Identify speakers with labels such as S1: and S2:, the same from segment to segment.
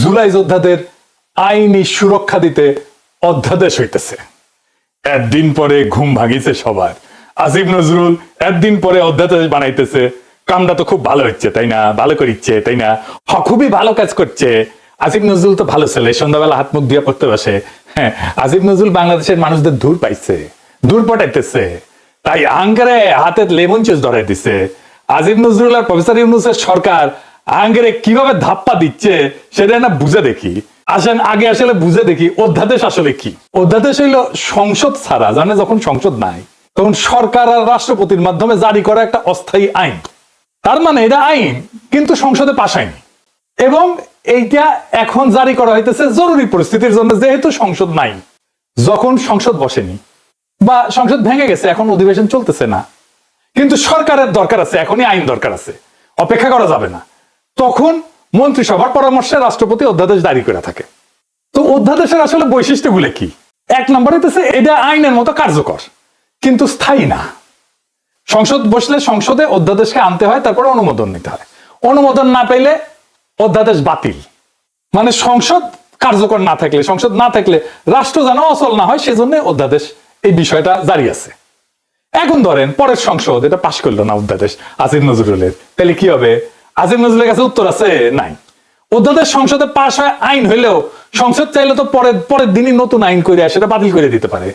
S1: জুলাই যোদ্ধাদের আইনি সুরক্ষা দিতে অধ্যাদেশ হইতেছে। একদিন পরে ঘুম ভাঙিছে সবার। আসিফ নজরুল একদিন পরে অধ্যাদেশ বানাইতেছে। কামটা তো খুব ভালো হচ্ছে, তাই না? ভালো করিচ্ছে, তাই না? হ, খুবই ভালো কাজ করছে। আসিফ নজরুল তো ভালো ছেলে, সন্ধ্যাবেলা হাত মুখ দিয়ে পড়তে বসে। হ্যাঁ আসিফ নজরুল বাংলাদেশের মানুষদের দূর পাইছে দূর পটাইতেছে। তাই আঙ্গারে হাতে লেমন চুজ ধরাই দিছে। আজিম নজরুল আর প্রফেসর ইউনুসের সরকার আঙ্গারে কীভাবে ধাপ্পা দিচ্ছে সেটা না বুঝে দেখি। আসেন, আগে আসলে বুঝে দেখি অধ্যাদেশ আসলে কি। অধ্যাদেশ হইল সংসদ ছাড়া জানে যখন সংসদ নাই, তখন সরকার আর রাষ্ট্রপতির মাধ্যমে জারি করা একটা অস্থায়ী আইন। তার মানে এটা আইন, কিন্তু সংসদে পাশ হয়নি। এবং এইটা এখন জারি করা হইতেছে জরুরি পরিস্থিতির জন্য, যেহেতু সংসদ নাই। যখন সংসদ বসেনি, বা সংসদ ভেঙে গেছে, এখন অধিবেশন চলতেছে না। কিন্তু সরকারের দরকার আছে, এখনই আইন দরকার আছে। অপেক্ষা করা যাবে না। তখন মন্ত্রিসভার পরামর্শে রাষ্ট্রপতি অধ্যাদেশ জারি করে থাকে। তো অধ্যাদেশের আসলে বৈশিষ্ট্যগুলো কি? এক নম্বর হইতেছে, এটা আইনের মতো কার্যকর, কিন্তু স্থায়ী না। সংসদ বসলে সংসদে অধ্যাদেশকে আনতে হয়, তারপরে অনুমোদন নিতে হয়। অনুমোদন না পেলে অধ্যাদেশ বাতিল। মানে সংসদ কার্যকর না থাকলে, সংসদ না থাকলে রাষ্ট্র যেন অচল না হয়, সেজন্য অধ্যাদেশ এই বিষয়টা জারি আছে। এখন ধরেন, পরের সংসদ, এটা পাশ করল না অধ্যাদেশ আসিফ নজরুলের। তাহলে কি হবে? আসিফ নজরুলের কাছে উত্তর আছে, নাই। অধ্যাদেশ সংসদে পাশ হয় আইন হইলেও সংসদ চাইলে তো পরের পরের দিনই নতুন আইন করে সেটা বাতিল করে দিতে পারে।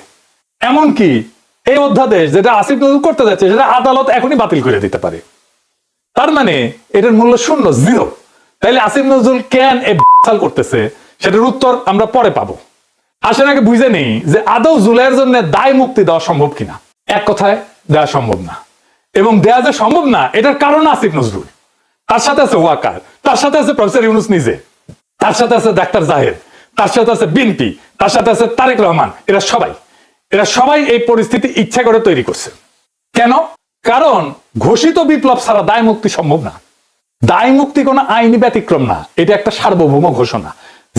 S1: এমনকি এই অধ্যাদেশ যেটা আসিফ নজরুল করতে যাচ্ছে, সেটা আদালত এখনই বাতিল করে দিতে পারে। তার মানে এটার মূল্য শূন্য, জিরো। তাইলে আসিফ নজরুল কেন এ সাল করতেছে? সেটার উত্তর আমরা পরে পাবো। আসেন আগে বুঝে নেই যে আদৌ জুলাইয়ের জন্য দায় মুক্তি দেওয়া সম্ভব কিনা। এক কথায়, দেওয়া সম্ভব না। এবং দেওয়া যে সম্ভব না, এটার কারণ আসিফ নজরুল। তার সাথে আছে ওয়াকার, তার সাথে আছে প্রফেসর ইউনুস নিজে, তার সাথে আছে ডাক্তার জাহেদ, তার সাথে আছে বিনপি তার সাথে আছে তারেক রহমান, এরা সবাই এরা সবাই এই পরিস্থিতি ইচ্ছা করে তৈরি করছে। কেন? কারণ ঘোষিত বিপ্লব ছাড়া দায় মুক্তি সম্ভব না। দায় মুক্তি কোনো আইনি ব্যতিক্রম না, এটা একটা সার্বভৌম ঘোষণা।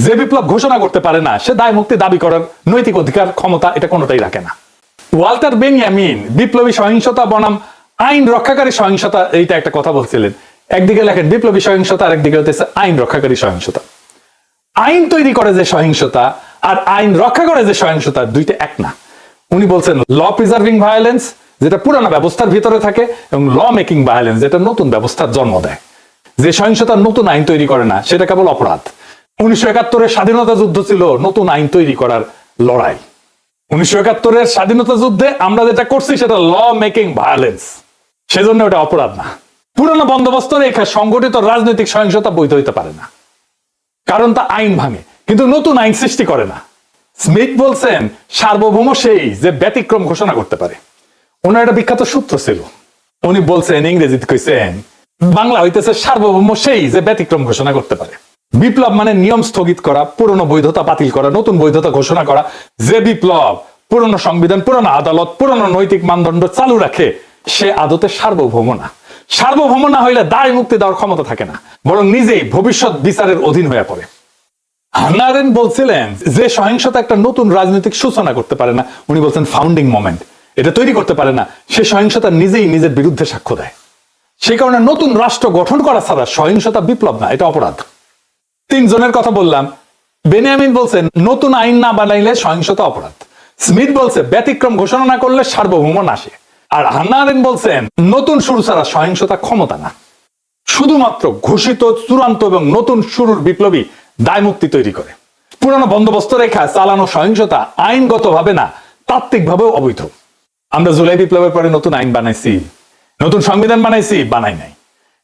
S1: যে বিপ্লব ঘোষণা করতে পারে না, সে দায় মুক্তি দাবি করার নৈতিক অধিকার, ক্ষমতা এটা কোনোটাই রাখে না। ওয়াল্টার বেনিয়ামিন, বিপ্লবী সহিংসতা বনাম, আইন রক্ষাকারী সহিংসতা, এইটা একটা কথা বলছিলেন। একদিকে লেখেন বিপ্লবী সহিংসতা আর একদিকে হতেছে আইন রক্ষাকারী সহিংসতা। আইন তৈরি করে যে সহিংসতা আর আইন রক্ষা করে যে সহিংসতা দুইটা এক না। উনি বলছেন, ল প্রিজার্ভিং ভায়োলেন্স যেটা পুরানো ব্যবস্থার ভিতরে থাকে, এবং ল মেকিং ভায়োলেন্স যেটা নতুন ব্যবস্থার জন্ম দেয়। যে সহিংসতার নতুন আইন তৈরি করে না, সেটা কেবল অপরাধ। উনিশশো একাত্তরের স্বাধীনতা যুদ্ধ ছিল নতুন আইন তৈরি করার লড়াই। উনিশশো একাত্তরের স্বাধীনতা যুদ্ধে আমরা যেটা করছি, সেটা ল মেকিং ভায়োলেন্স সেজন্য ওটা অপরাধ না। পুরানো বন্দোবস্ত রেখা সংগঠিত রাজনৈতিক সহিংসতা বৈধ হইতে পারে না। কারণ তা আইন ভাঙে, কিন্তু নতুন আইন সৃষ্টি করে না। স্মিথ বলছেন, সার্বভৌম সেই যে ব্যতিক্রম ঘোষণা করতে পারে। ওনার একটা বিখ্যাত সূত্র ছিল। উনি বলছেন, ইংরেজিতে কইছেন, বাংলা হইতেছে সার্বভৌম সেই যে ব্যতিক্রম ঘোষণা করতে পারে। বিপ্লব মানে নিয়ম স্থগিত করা, পুরনো বৈধতা বাতিল করা, নতুন বৈধতা ঘোষণা করা। যে বিপ্লব পুরনো সংবিধান, পুরনো আদালত, পুরনো নৈতিক মানদণ্ড চালু রাখে, সে আদতে সার্বভৌম না। সার্বভৌম না হইলে দায় মুক্তি দেওয়ার ক্ষমতা থাকে না, বরং নিজেই ভবিষ্যৎ বিচারের অধীন হয়ে পড়ে। হান্নারেন বলছিলেন যে সহিংসতা একটা নতুন রাজনৈতিক সূচনা করতে পারে না, উনি বলছেন ফাউন্ডিং মোমেন্ট এটা তৈরি করতে পারে না, সে সহিংসতা নিজেই নিজের বিরুদ্ধে সাক্ষ্য দেয়। সেই কারণে নতুন রাষ্ট্র গঠন করা ছাড়া সহিংসতা বিপ্লব না, এটা অপরাধ। তিনজনের কথা বললাম। বেনিয়ামিন বলছেন, নতুন আইন না বানাইলে সহিংসতা অপরাধ। স্মিথ বলছে, ব্যতিক্রম ঘোষণা না করলে সার্বভৌম নাশে আর হান্নারেন বলছেন, নতুন শুরু ছাড়া সহিংসতা ক্ষমতা না। শুধুমাত্র ঘোষিত, চূড়ান্ত এবং নতুন শুরুর বিপ্লবী দায় মুক্তি তৈরি করে। পুরানো বন্দোবস্ত রেখা চালানো সহিংসতা আইনগতভাবে না, তাত্ত্বিকভাবেও অবৈধ। আমরা জুলাই বিপ্লবের পরে নতুন আইন বানাইছি, নতুন সংবিধান বানাইছি, বানাই নাই।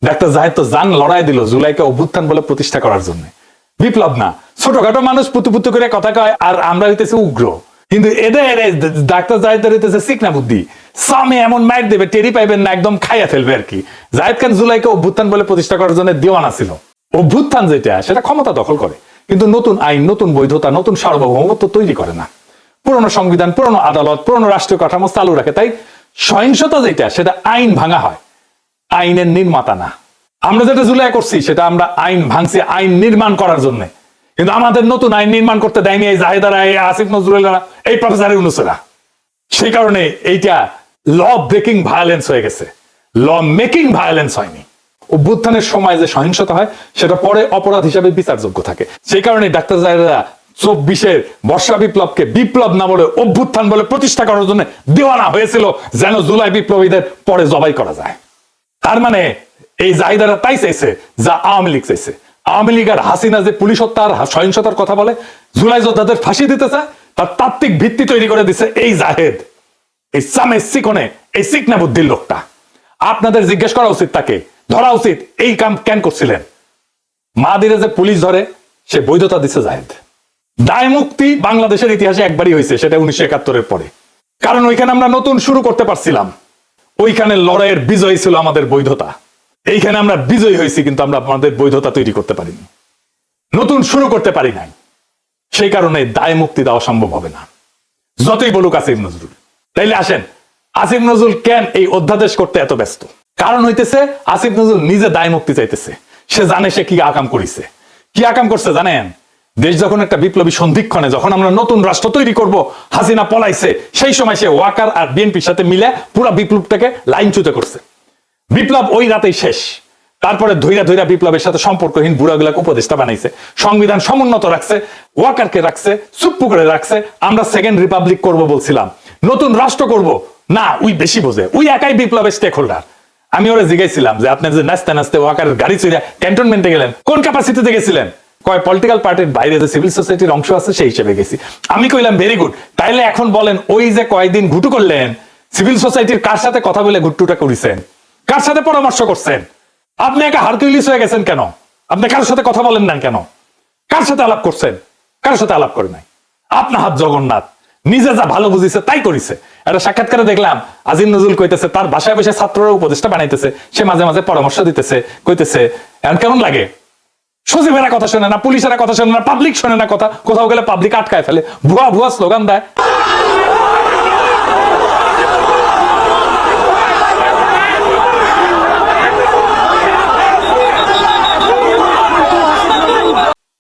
S1: ডাক্তার জাহেদ তো জান লড়াই দিল জুলাইকে অভ্যুত্থান বলে প্রতিষ্ঠা করার জন্য। বিপ্লব না, ছোটখাটো মানুষ পুতু করে কথা কয়, আর আমরা হইতেছি উগ্র। কিন্তু এদের ডাক্তার জাহেদের হইতেছে সিকনা বুদ্ধি। সামে এমন মাইট দেবে, টেরি পাইবেন না, একদম খাইয়া ফেলবে আর কি। জাহেদ খান জুলাইকে অভ্যুত্থান বলে প্রতিষ্ঠা করার জন্য দেওয়ানা ছিল। অভ্যুত্থান যেটা, সেটা ক্ষমতা দখল করে। কিন্তু নতুন আইন, নতুন বৈধতা, নতুন সার্বভৌমত্ব তৈরি করে না। পুরনো সংবিধান, পুরনো আদালত, পুরনো রাষ্ট্রীয় কাঠামো চালু রাখে। তাই সহিংসতা যেটা, সেটা আইন ভাঙা হয়। আইনের নির্মাতা না। আমরা যেটা জুলাই করছি, সেটা আমরা আইন ভাঙছি, আইন নির্মাণ করার জন্য। কিন্তু আমাদের নতুন আইন নির্মাণ করতে দেয়নি এই জাহেদারা এই আসিফ নজরুল্লাহ এই প্রফেসর ইউনুসেরা সেই কারণে এইটা ল ব্রেকিং ভায়োলেন্স হয়ে গেছে। ল মেকিং ভায়োলেন্স হয়নি। অভ্যুত্থানের সময় যে সহিংসতা হয়, সেটা পরে অপরাধ হিসাবে বিচারযোগ্য থাকে। সেই কারণে ডাক্তার জাহেরা চব্বিশের বর্ষা বিপ্লবকে বিপ্লব না বলে অভ্যুত্থান বলে প্রতিষ্ঠা করার জন্য দেওয়ানা হয়েছিল, যেন জুলাই বিপ্লবীদের পরে জবাই করা যায়। তার মানে এই জাহিদারা তাই চাইছে, যা আওয়ামী লীগ চাইছে। আওয়ামী লীগ আর হাসিনা যে পুলিশ হত্যা আর সহিংসতার কথা বলে, জুলাই যোদ্ধাদের ফাঁসি দিতে চায় তার তাত্ত্বিক ভিত্তি তৈরি করে দিছে এই জাহেদ। এই সামে সিকনে, এই সিকনা বুদ্ধির লোকটা। আপনাদের জিজ্ঞেস করা উচিত তাকে, ধরা উচিত, এই কাম কেন করছিলেন? মাদিরে যে পুলিশ ধরে, সে বৈধতা দিছে জাহেদ। দায় মুক্তি বাংলাদেশের ইতিহাসে একবারই হয়েছে, সেটা উনিশশো একাত্তরের পরে। কারণ ওইখানে আমরা নতুন শুরু করতে পারছিলাম। ওইখানে লড়াইয়ের বিজয় ছিল আমাদের বৈধতা। এইখানে আমরা বিজয়ী হয়েছি, কিন্তু আমরা আমাদের বৈধতা তৈরি করতে পারিনি। নতুন শুরু করতে পারি নাই। সেই কারণে দায় মুক্তি দেওয়া সম্ভব হবে না। যতই বলুক আসিফ নজরুল। তাইলে আসেন, আসিফ নজরুল কেন এই অধ্যাদেশ করতে এত ব্যস্ত? কারণ হইতেছে, আসিফ নজরুল নিজে দায় মুক্তি চাইতেছে। সে জানে সে কি আকাম করিছে। কি আকাম করছে জানেন? দেশ যখন একটা বিপ্লবী সন্ধিক্ষণে যখন আমরা নতুন রাষ্ট্র তৈরি করব, হাসিনা পলাইছে, সেই সময় সে ওয়াকার আর বিএনপির সাথে মিলে পুরো বিপ্লবটাকে লাইনচ্যুত করছে। বিপ্লব ওই রাতেই শেষ। তারপরে ধৈরা ধৈরা বিপ্লবের সাথে সম্পর্কহীন বুড়াগুলাকে উপদেষ্টা বানাইছে। সংবিধান সমুন্নত রাখছে, ওয়াকারকে রাখছে চুপ্পু করে রাখছে। আমরা সেকেন্ড রিপাবলিক করব বলছিলাম। নতুন রাষ্ট্র করব? না, উই বেশি বোঝে। উই একাই বিপ্লবের স্টেক হোল্ডার আমি ওরা জিজ্ঞাসিলাম যে, আপনি যে নাচতে নাচতে ওয়াকারের গাড়ি চড়িয়া ক্যান্টনমেন্টে গেলেন, কোন ক্যাপাসিটিতে গেছিলেন? কয় পলিটিক্যাল পার্টির বাইরে যে সিভিল সোসাইটির অংশ আছে, সেই হিসেবে গেছি। আমি কইলাম ভেরি গুড তাইলে এখন বলেন, ওই যে কয়দিন ঘুটু করলেন সিভিল সোসাইটির কার সাথে কথা বলে ঘুট্টুটা করেছেন? কার সাথে পরামর্শ করছেন? আপনি একা হারকুইলিস হয়ে গেছেন কেন? আপনি কারোর সাথে কথা বলেন না কেন? কার সাথে আলাপ করছেন? কার সাথে আলাপ করে নাই। আপনার হাত জগন্নাথ, নিজে যা ভালো বুঝিছে তাই করিছে। একটা সাক্ষাৎকারে দেখলাম, আজিম নজরুল কইতেছে, তার বাসায় বসে ছাত্ররা উপদেষ্টা বানাইতেছে। সে মাঝে মাঝে পরামর্শ দিতেছে, কইতেছে, এখন কেমন লাগে? সচিবেরা কথা শোনে না, পুলিশেরা কথা শোনে না পাবলিক শোনে না কথা। কোথাও গেলে পাবলিক আটকায় ফেলে। ভুয়া ভুয়া স্লোগান দেয়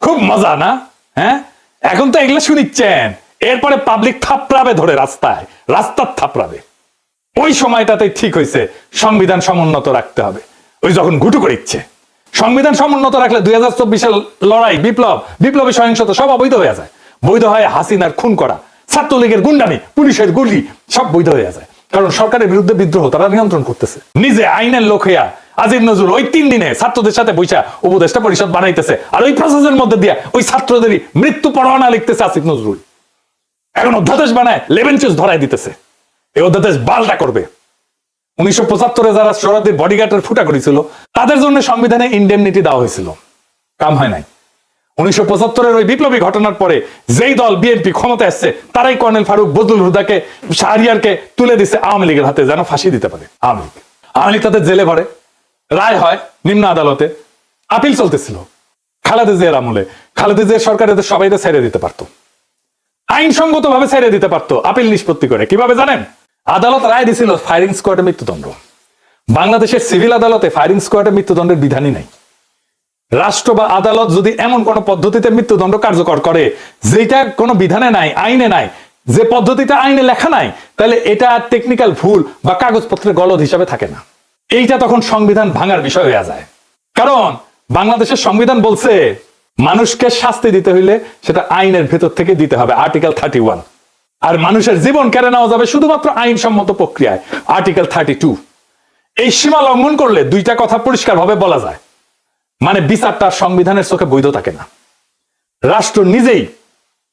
S1: খুব মজা, না? হ্যাঁ? এখন তো এগুলো শুনিচ্ছেন। এরপরে পাবলিক থাপড়াবে ধরে রাস্তায়। রাস্তার থাপড়াবে। ওই সময়টাতে ঠিক হয়েছে। সংবিধান সমুন্নত রাখতে হবে। ওই যখন ঘুটু করে ইচ্ছে সংবিধান সমুন্নত রাখলে দুই হাজার চব্বিশের লড়াই, বিপ্লব, বিপ্লবী সহিংসতা সব অবৈধ হয়ে যায়। বৈধ হয় হাসিনার খুন করা, ছাত্রলীগের গুন্ডামি, পুলিশের গুলি, সব বৈধ হয়ে যায়। কারণ সরকারের বিরুদ্ধে বিদ্রোহ, তারা নিয়ন্ত্রণ করতেছে। নিজে আইনের লোক হইয়া আজিম নজরুল ওই তিন দিনে ছাত্রদের সাথে বৈশা উপদেষ্টা পরিষদ বানাইতেছে। আর ওই প্রসেসের মধ্যে দিয়া ওই ছাত্রদেরই মৃত্যু পরোয়ানা লিখতেছে আসিফ নজরুল। এখন অধ্যাদেশ বানায় লেভেন চুজ ধরাই দিতেছে। এই অধ্যাদেশ বালটা করবে। উনিশশো পঁচাত্তরে যারা শরতের বডিগার্ডের ফুটা করেছিল, তাদের জন্য সংবিধানে ইন্ডেমনিটি দেওয়া হয়েছিল। কাম হয় নাই। উনিশশো পঁচাত্তরের ওই বিপ্লবী ঘটনার পরে যেই দল বিএনপি ক্ষমতা আসছে, তারাই কর্নেল ফারুক বদলুল হুদাকে, শাহরিয়ারকে তুলে দিছে আওয়ামী লীগের হাতে, যেন ফাঁসি দিতে পারে। আওয়ামী লীগ। আওয়ামী লীগ তাদের জেলে ভরে। রায় হয় নিম্ন আদালতে। আপিল চলতেছিল। খালেদা জিয়ার আমলে। খালেদা জিয়ার সরকার এদের সবাইকে ছেড়ে দিতে পারতো। আইনসঙ্গত ভাবে ছেড়ে দিতে পারতো। আপিল নিষ্পত্তি করে। কীভাবে জানেন? আদালত রায় দিছিল, ফায়ারিং স্কোয়াডে মৃত্যুদণ্ড। বাংলাদেশের সিভিল আদালতে ফায়ারিং স্কোয়াডে মৃত্যুদণ্ডের বিধানই নাই। রাষ্ট্র বা আদালত যদি এমন কোন পদ্ধতিতে মৃত্যুদণ্ড কার্যকর করে যেটা কোনো বিধানে নাই, আইনে নাই, যে পদ্ধতিটা আইনে লেখা নাই, তাহলে এটা টেকনিক্যাল ভুল বা কাগজপত্রের গলদ হিসাবে থাকে না। এইটা তখন সংবিধান ভাঙার বিষয় হয়ে যায়। কারণ বাংলাদেশের সংবিধান বলছে, মানুষকে শাস্তি দিতে হইলে সেটা আইনের ভেতর থেকে দিতে হবে, আর্টিকেল থার্টি ওয়ান। আর মানুষের জীবন কেড়ে নেওয়া যাবে শুধুমাত্র আইনসম্মত প্রক্রিয়ায়, আর্টিকেল থার্টি টু। এই সীমা লঙ্ঘন করলে দুইটা কথা পরিষ্কার ভাবে বলা যায়। মানে বিচারটা সংবিধানের চোখে বৈধ থাকে না। রাষ্ট্র নিজেই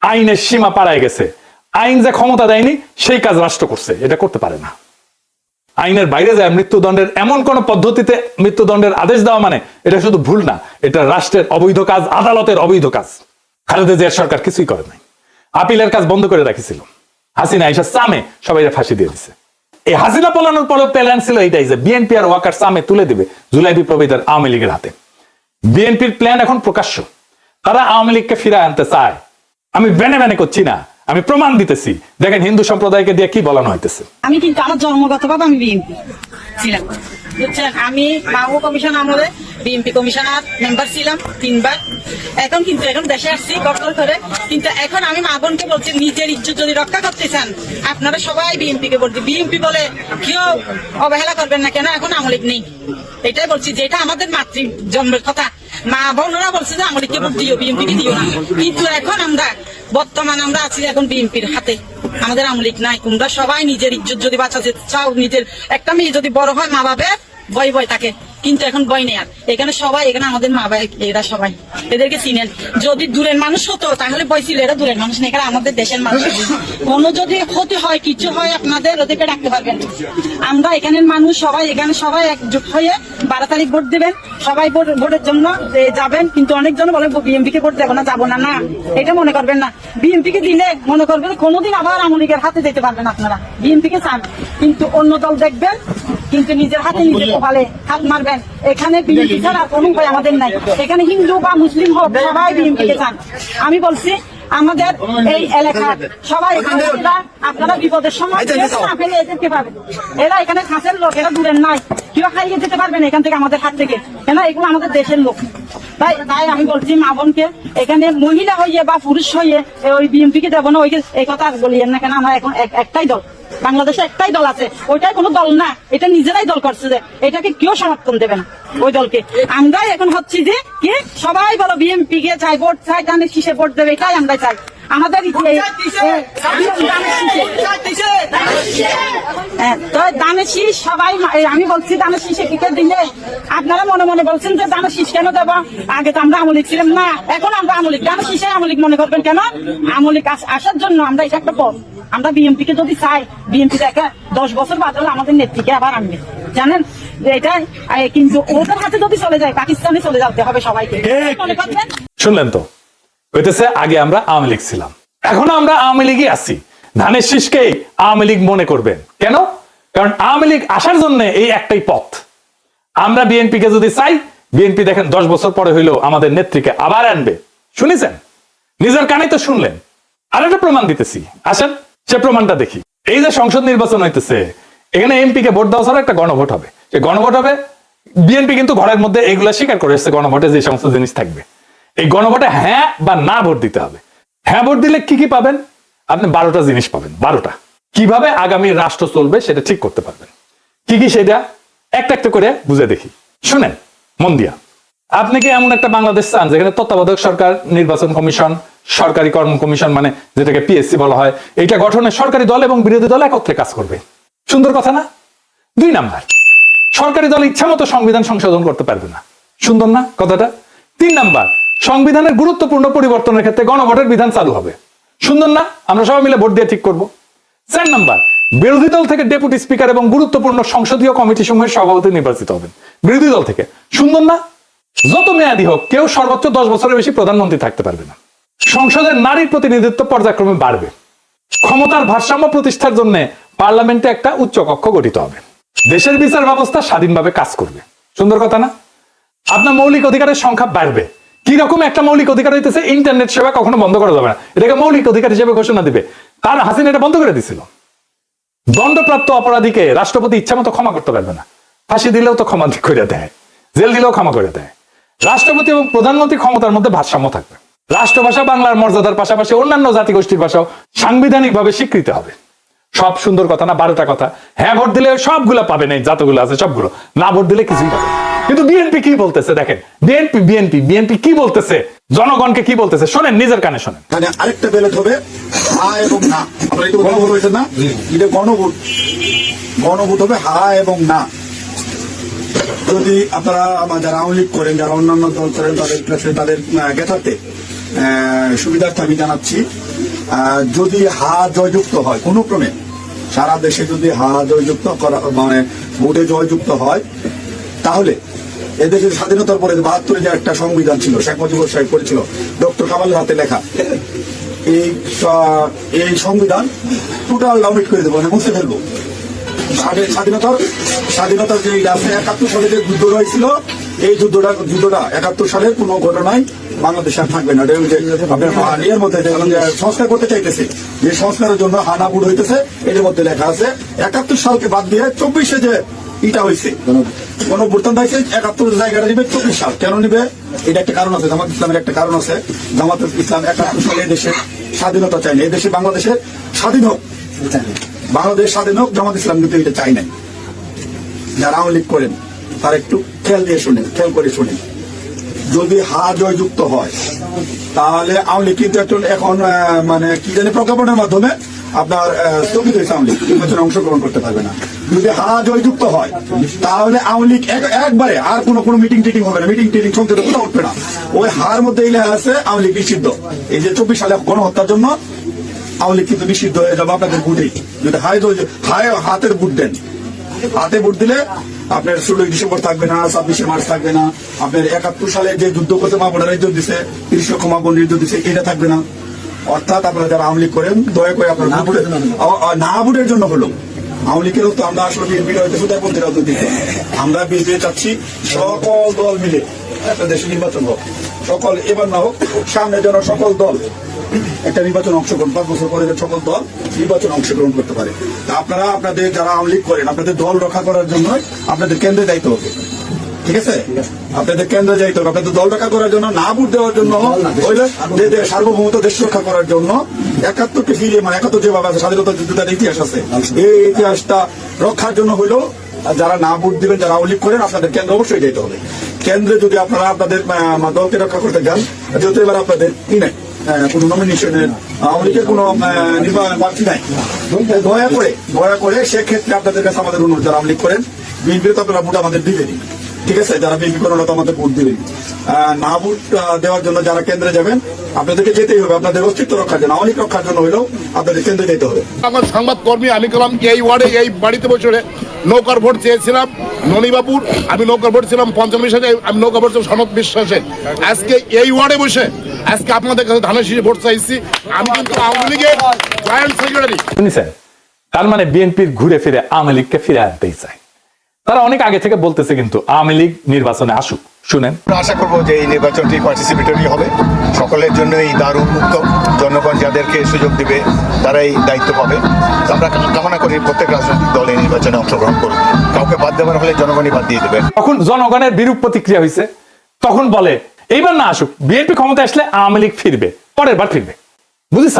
S1: আইনের সীমা পাড়ায় গেছে। আইন যে ক্ষমতা দেয়নি, সেই কাজ রাষ্ট্র করছে, এটা করতে পারে না। আইনের বাইরে যায় মৃত্যুদণ্ডের এমন কোন পদ্ধতিতে মৃত্যুদণ্ডের আদেশ দেওয়া মানে এটা শুধু ভুল না, এটা রাষ্ট্রের অবৈধ কাজ, আদালতের অবৈধ কাজ। খালেদা জিয়ার সরকার কিছুই করে নাই। আপিলের কাজ বন্ধ করে রাখিছিল। হাসিনা এসে সামে সবাই ফাঁসি দিয়ে দিছে। এই হাসিনা পলানোর পরেও প্ল্যান ছিল এইটাই যে বিএনপি আর ওয়াকার সামে তুলে দিবে জুলাই বিপ্লবীদের আওয়ামী লীগের হাতে। বিএনপির প্ল্যান এখন প্রকাশ্য। তারা আওয়ামী লীগকে ফিরে আনতে চায়। আমি বেনে বেনে করছি না। আমি প্রমাণ দিতেছি। দেখেন হিন্দু সম্প্রদায়কে দিয়ে কি বলানো হইতেছে?
S2: আমি কিন্তু আমার জন্মগতভাবে আমি বিএনপি ছিলাম। বুঝছেন? আমি মাহবু কমিশন আমলে বিএনপি কমিশনার মেম্বার ছিলাম তিনবার। এখন কিন্তু এখন দেশে আসছি গঠন করে কিন্তু এখন আমি মা বোনকে বলছি, নিজের ইজ্জত যদি রক্ষা করতে চান, আপনারা সবাই বিএনপি কে বলছি। বিএনপি বলে কেউ অবহেলা করবেন না কেন? এখন আমলিক নেই। এটাই বলছি যে এটা আমাদের মাতৃ জন্মের কথা। মা বোনরা বলছে যে আমলিককে ভোট দিও বিএনপি কে দিও না। কিন্তু এখন আমরা বর্তমান আমরা আছি এখন বিএনপির হাতে। আমাদের আমলিক নাই। তোমরা সবাই নিজের ইজ্জত যদি বাঁচাতে চাও, নিজের একটা মেয়ে যদি বড় হয়, মা বাবে ভয় ভয় থাকে। কিন্তু এখন ভয় নেই আর। এখানে সবাই, এখানে আমাদের মা বাবা এরা সবাই। এদেরকে চিনেন যদি দূরের মানুষ হতো, তাহলে ভয় ছিল, এরা দূরের মানুষ না। এখানে আমাদের দেশের মানুষ। কোনো যদি ক্ষতি হয়, কিছু হয়, আপনাদের ওদেরকে ডাকতে পারবেন আমরা এখানের মানুষ, সবাই এখানে সবাই একজোট হয়ে বারো তারিখ ভোট দেবেন। সবাই ভোট- ভোটের জন্য যাবেন। কিন্তু অনেকজন বলে বিএমপি কে ভোট দেবো না, যাব না না। এটা মনে করবেন না। বিএমপি কে দিলে মনে করবেন, কোনোদিন আবার আমলিকের হাতে যেতে পারবেন আপনারা। বিএমপি কে চান। কিন্তু অন্য দল দেখবেন কিন্তু নিজের হাতে নিজের কপালে হাত মারবেন। এখানে বিএনপি ছাড়া কোনো উপায় আমাদের নাই। এখানে হিন্দু বা মুসলিম হোক সবাই বিএনপি কে চান। আমি বলছি আমাদের এই এলাকার সবাই আপনারা বিপদের সময় না ফেলে এদেরকে পাবেন। এরা এখানে খাঁচের লোক এরা দূরের নাই। কেউ খাইয়ে যেতে পারবেন এখান থেকে আমাদের হাত থেকে। কেন? এগুলো আমাদের দেশের লোক। তাই তাই আমি বলছি মা বোনকে, এখানে মহিলা হইয়ে বা পুরুষ হইয়ে ওই বিএনপি কে দেবো না, ওই এই কথা আর বলিয়েন না কেন? আমরা এখন এক- একটাই দল। বাংলাদেশে একটাই দল আছে। ওইটাই কোনো দল না। এটা নিজেরাই দল করছে যে, এটাকে কেউ সমর্থন দেবে না ওই দলকে। আমরাই এখন হচ্ছি যে, কি? সবাই বলো বিএমপি কে চাই, ভোট চাই জানে কিসে ভোট দেবে? এটাই আমরা চাই। আমাদের। হ্যাঁ, তো দানের শীষ। সবাই আমি বলছি দানের শীষে দিলে। আপনারা মনে মনে বলছেন যে দানের শীষ কেন দেবো? আগে তো আমরা আমলিক ছিলাম না এখন আমরা আমলিক। দানের শীষে আমলিক মনে করবেন কেন? আমলিক আস- আসার জন্য আমরা এটা একটা পথ। আমরা বিএনপি কে যদি চাই বিএনপি দেখে দশ বছর বাদ হলে আমাদের নেত্রীকে আবার আনবে। জানেন? যে এটা কিন্তু ওদের হাতে যদি চলে যায় পাকিস্তানে চলে যেতে হবে সবাইকে। মনে করবেন?
S1: শুনলেন তো? হইতেছে, আগে আমরা আওয়ামী লীগ ছিলাম। এখন আমরা আওয়ামী লীগই আছি। ধানের শীষকেই আওয়ামী লীগ মনে করবেন। কেন? কারণ আওয়ামী লীগ আসার জন্য এই একটাই পথ। আমরা বিএনপি কে যদি চাই, বিএনপি দেখেন, দশ বছর পরে হইলেও আমাদের নেত্রীকে আবার আনবে। শুনেছেন? নিজের কানে তো শুনলেন। আর একটা প্রমাণ দিতেছি। আসেন, সে প্রমাণটা দেখি। এই যে সংসদ নির্বাচন হইতেছে, এখানে এমপি কে ভোট দেওয়া ছাড়া একটা গণভোট হবে। সে গণভোট হবে, বিএনপি কিন্তু ঘরের মধ্যে এগুলা স্বীকার করে এসেছে, গণভোটে যে সমস্ত জিনিস থাকবে। এই গণভোটে হ্যাঁ বা না ভোট দিতে হবে। হ্যাঁ ভোট দিলে কি কি পাবেন? আপনি বারোটা জিনিস পাবেন, বারোটা। কীভাবে আগামী রাষ্ট্র চলবে সেটা ঠিক করতে পারবেন। কি কি সেটা? একটা একটা করে বুঝে দেখি। শুনেন, মন দিয়া। আপনি কি এমন একটা বাংলাদেশ চান যেখানে তত্ত্বাবধায়ক সরকার, নির্বাচন কমিশন, সরকারি কর্ম কমিশন মানে যেটাকে পিএসসি বলা হয় এটা গঠনে সরকারি দল এবং বিরোধী দল একত্রে কাজ করবে। সুন্দর কথা না? দুই নাম্বার, সরকারি দল ইচ্ছা মতো সংবিধান সংশোধন করতে পারবে না। সুন্দর না কথাটা? তিন নাম্বার সংবিধানের গুরুত্বপূর্ণ পরিবর্তনের ক্ষেত্রে গণভোটের বিধান চালু হবে। সুন্দর না? আমরা সবাই মিলে ভোট দিয়ে ঠিক করব। চার নাম্বার, বিরোধী দল থেকে ডেপুটি স্পিকার এবং গুরুত্বপূর্ণ সংসদীয় কমিটি সমূহের সভাপতি নির্বাচিত হবেন। বিরোধী দল থেকে। সুন্দর না? যত মেয়াদী হোক, কেউ সর্বোচ্চ দশ বছরের বেশি প্রধানমন্ত্রী থাকতে পারবে না। সংসদের নারীর প্রতিনিধিত্ব পর্যায়ক্রমে বাড়বে। ক্ষমতার ভারসাম্য প্রতিষ্ঠার জন্য পার্লামেন্টে একটা উচ্চ কক্ষ গঠিত হবে। দেশের বিচার ব্যবস্থা স্বাধীনভাবে কাজ করবে। সুন্দর কথা না? আপনার মৌলিক অধিকারের সংখ্যা বাড়বে। কি রকম একটা মৌলিক অধিকার হইতেছে ইন্টারনেট সেবা কখনো বন্ধ করা যাবে না। এটাকে মৌলিক অধিকার হিসেবে ঘোষণা দিবে। তার হাসিনা এটা বন্ধ করে দিছিল। দণ্ডপ্রাপ্ত অপরাধীকে রাষ্ট্রপতি ইচ্ছা মতো ক্ষমা করতে পারবে না। ফাঁসি দিলেও তো ক্ষমা করে দেয়। জেল দিলেও ক্ষমা করে দেয়। রাষ্ট্রপতি এবং প্রধানমন্ত্রী ক্ষমতার মধ্যে ভারসাম্য থাকবে। রাষ্ট্রভাষা বাংলার মর্যাদার পাশাপাশি অন্যান্য জাতিগোষ্ঠীর ভাষাও সাংবিধানিক ভাবে স্বীকৃত হবে। সব সুন্দর কথা না, বারোটা কথা। হ্যাঁ ভোট দিলে সবগুলো পাবে না, এই যতগুলো আছে সবগুলো। না ভোট দিলে কিছুই পাবে। কিন্তু বিএনপি কি বলতেছে? দেখেন বিএনপি বিএনপি বিএনপি কি বলতেছে? জনগণকে কি বলতেছে? শোনেন নিজের কানে শোনেন।
S3: এখানে আরেকটা ব্যালট হবে হা এবং না। আপনারা একটু গণভোট হয়েছে না? এটা গণভোট। গণভোট হবে হা এবং না। যদি আপনারা যারা আওয়ামী লীগ করেন যারা অন্যান্য দল করেন তাদের কাছে তাদের আহ, সুবিধার্থে আমি জানাচ্ছি যদি হা জয়যুক্ত হয় কোনো ক্রমে সারা দেশে যদি হা জয়যুক্ত করা মানে ভোটে জয়যুক্ত হয় তাহলে এদেশের স্বাধীনতার পরে বাহাত্তরে যে একটা সংবিধান ছিল, শেখ মুজিবুর সাহেব করেছিল, ডক্টর কামালের হাতে লেখা। এই এই সংবিধান টোটাল ডাউনলোড করে দেবো মানে মুছে ফেলব। স্বাধীনতার স্বাধীনতার যে একাত্তর সালে যে যুদ্ধ হয়েছিল, এই যুদ্ধটা যুদ্ধটা একাত্তর সালের কোনো ঘটনায় বাংলাদেশে আর থাকবে না। আপনার মধ্যে সংস্কার করতে চাইতেছে, যে সংস্কারের জন্য হানাপুর হইতেছে এর মধ্যে লেখা আছে, একাত্তর সালকে বাদ দিয়ে চব্বিশে যে এটা হয়েছে একাত্তর জায়গাটা নিবে, চব্বিশ সাল। কেন নিবে? এটা একটা কারণ আছে, জামাত ইসলামের একটা কারণ আছে। জামাত ইসলাম একাত্তর সালে স্বাধীনতা বাংলাদেশের স্বাধীন হোক। বাংলাদেশ স্বাধীন হোক, জামাত ইসলাম কিন্তু এটা চাই নাই। যারা আওয়ামী লীগ করেন, তারা একটু খেয়াল দিয়ে শুনেন, খেয়াল করে শুনেন। যদি হা জয়যুক্ত হয়, তাহলে আওয়ামী কিন্তু একটু এখন মানে কি জানি প্রজ্ঞাপনের মাধ্যমে আপনার স্থগিত হয়েছে আওয়ামী লীগ। নির্বাচনে অংশগ্রহণ করতে পারবে না। যদি হা জয়যুক্ত হয় তাহলে আওয়ামী লীগ একবারে আর কোনো কোনো মিটিং টিটিং হবে না। মিটিং টিটিং সংসদে কোথাও উঠবে না। ওই হার মধ্যে এই লেখা আছে আওয়ামী লীগ নিষিদ্ধ। এই যে চব্বিশ সালে গণহত্যার জন্য আওয়ামী লীগ কিন্তু নিষিদ্ধ হয়ে যাবে আপনাদের ভোটেই যদি হাই জয়- হাই হাতের বুট দেন। হাতে ভোট দিলে আপনার ষোলোই ডিসেম্বর থাকবে না ছাব্বিশে মার্চ থাকবে না। আপনার একাত্তর সালে যে যুদ্ধ করতে মা বোনেরা ইজ্জত দিছে তিরিশ লক্ষ মা বোন দিছে এটা থাকবে না। অর্থাৎ আপনারা যারা আওয়ামী লীগ করেন দয়া করে আপনার না ভোটের জন্য হলো। আওয়ামী লীগের তো আমরা আসলে বিএনপির হয়তো সুদাপন্থী রাজনীতি। আমরা বিএনপি চাচ্ছি সকল দল মিলে, একটা দেশে নির্বাচন হোক। সকল, এবার না হোক, সামনে যেন সকল দল, একটা নির্বাচন অংশগ্রহণ, পাঁচ বছর পরে সকল দল নির্বাচন অংশগ্রহণ করতে পারে। তা আপনারা, আপনাদের যারা আওয়ামী লীগ করেন, আপনাদের দল রক্ষা করার জন্য আপনাদের কেন্দ্রে দায়িত্ব হবে। ঠিক আছে? আপনাদের কেন্দ্রে যাইতে হবে। আপনাদের দল রক্ষা করার জন্য না ভোট দেওয়ার জন্য হইলে সার্বভৌমত্ব দেশ রক্ষা করার জন্য একাত্তরকে ফিরিয়ে মানে একাত্তর যেভাবে আছে স্বাধীনতা যুদ্ধের ইতিহাস আছে। এই ইতিহাসটা রক্ষার জন্য হইলেও আর যারা না ভোট দিবেন যারা লীগ করেন আপনাদের কেন্দ্রে অবশ্যই যেতে হবে। কেন্দ্রে যদি আপনারা আপনাদের দলকে রক্ষা করতে যান যেহেতু এবার আপনাদের কি নাই কোনো নমিনেশনের আওয়ামী লীগের কোনো প্রার্থী নাই। দয়া করে দয়া করে সেক্ষেত্রে আপনাদের কাছে আমাদের অনুরোধ যারা আওয়ামী লীগ করেন বিএনপির তো আপনারা ভোট আমাদের দিবেনই। ঠিক আছে? যারা বিএনপি করেন আমাদের ভোট দিবেন না ভোট দেওয়ার জন্য যারা কেন্দ্রে যাবেন আপনাদেরকে যেতেই হবে। আপনাদের অস্তিত্ব রক্ষার জন্য লীগ রক্ষার জন্য হলেও আপনাদের কেন্দ্রে যেতে হবে।
S4: আমার সংবাদ কর্মী আমি গেলাম এই ওয়ার্ডে এই বাড়িতে বসে নৌকার ভোট চেয়েছিলাম ননীবাবুর। আমি নৌকার ভোট ছিলাম পঞ্চম বিশ্বাসে আমি নৌকা ভোট ছিলাম সনদ বিশ্বাসে। আজকে এই ওয়ার্ডে বসে আজকে আপনাদের কাছে ধানের শীষে ভোট চাইছি। আমি কিন্তু আওয়ামী লীগের জয়েন্ট সেক্রেটারি।
S1: শুনেছেন তার মানে বিএনপির ঘুরে ফিরে আওয়ামী লীগকে ফিরে আনতেই চায়। তারা অনেক আগে থেকে বলতেছে কিন্তু আওয়ামী লীগ নির্বাচনে আসুক। শুনেন।
S5: আশা করব যে এই নির্বাচনটি পার্টিসিপেটরি হবে। সকলের জন্যই দ্বার উন্মুক্ত জনগণ যাদেরকে সুযোগ দিবে তারাই দায়িত্ব পাবে। আমরা কামনা করি প্রত্যেক রাজনৈতিক দল এই নির্বাচনে অংশগ্রহণ করুক। কাউকে বাদ দেওয়ার হলে জনগণই বাদ দিয়ে দেবে।
S1: তখন জনগণের বিরূপ প্রতিক্রিয়া হয়েছে তখন বলে এইবার না আসুক। বিএনপি ক্ষমতা আসলে আওয়ামী লীগ ফিরবে। পরের বার ফিরবে। বুঝিস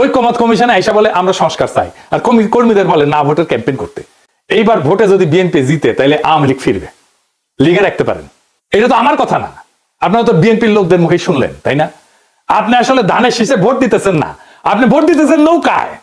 S1: ওই কমত কমিশনে আইসা বলে আমরা সংস্কার চাই। আর কর্মীদের বলে না ভোটের ক্যাম্পেইন করতে। এইবার ভোটে যদি বিএনপি জিতে তাহলে আওয়ামী লীগ ফিরবে। লিগে রাখতে পারেন। এটা তো আমার কথা না। আপনারা তো বিএনপির লোকদের মুখে শুনলেন, তাই না? আপনি আসলে ধানের শীষে ভোট দিতেছেন না। আপনি ভোট দিতেছেন নৌকায়।